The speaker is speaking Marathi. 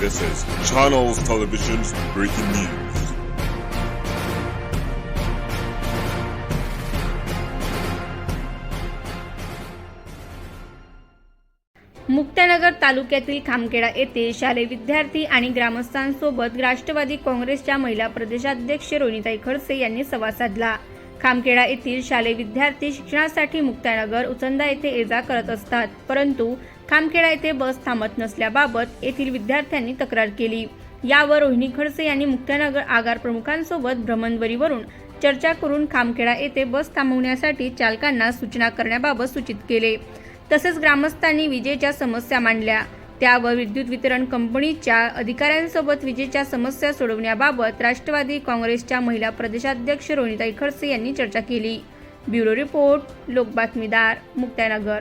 This is Channels Television's breaking news. Muktanagar तालुक्यातील खामखेडा येथे शालेय विद्यार्थी आणि ग्रामस्थांसोबत राष्ट्रवादी काँग्रेसच्या महिला प्रदेशाध्यक्ष रोनिताई खडसे यांनी संवाद साधला खामखेडा येथील शालेय विद्यार्थी शिक्षणासाठी मुक्तानगर उचंदा येथे ये जा करत असतात. परंतु खामखेडा येथे बस थांबत नसल्याबाबत येथील विद्यार्थ्यांनी तक्रार केली. यावर रोहिणी खडसे यांनी मुक्तानगर आगार प्रमुखांसोबत भ्रमणवरीवरून चर्चा करून खामखेडा येथे बस थांबवण्यासाठी चालकांना सूचना करण्याबाबत सूचित केले. तसेच ग्रामस्थांनी विजेच्या समस्या मांडल्या. त्यावर विद्युत वितरण कंपनीच्या अधिकाऱ्यांसोबत विजेच्या समस्या सोडवण्याबाबत राष्ट्रवादी काँग्रेसच्या महिला प्रदेशाध्यक्ष रोनिताई खडसे यांनी चर्चा केली. Bureau report लोकबातमीदार Muktanagar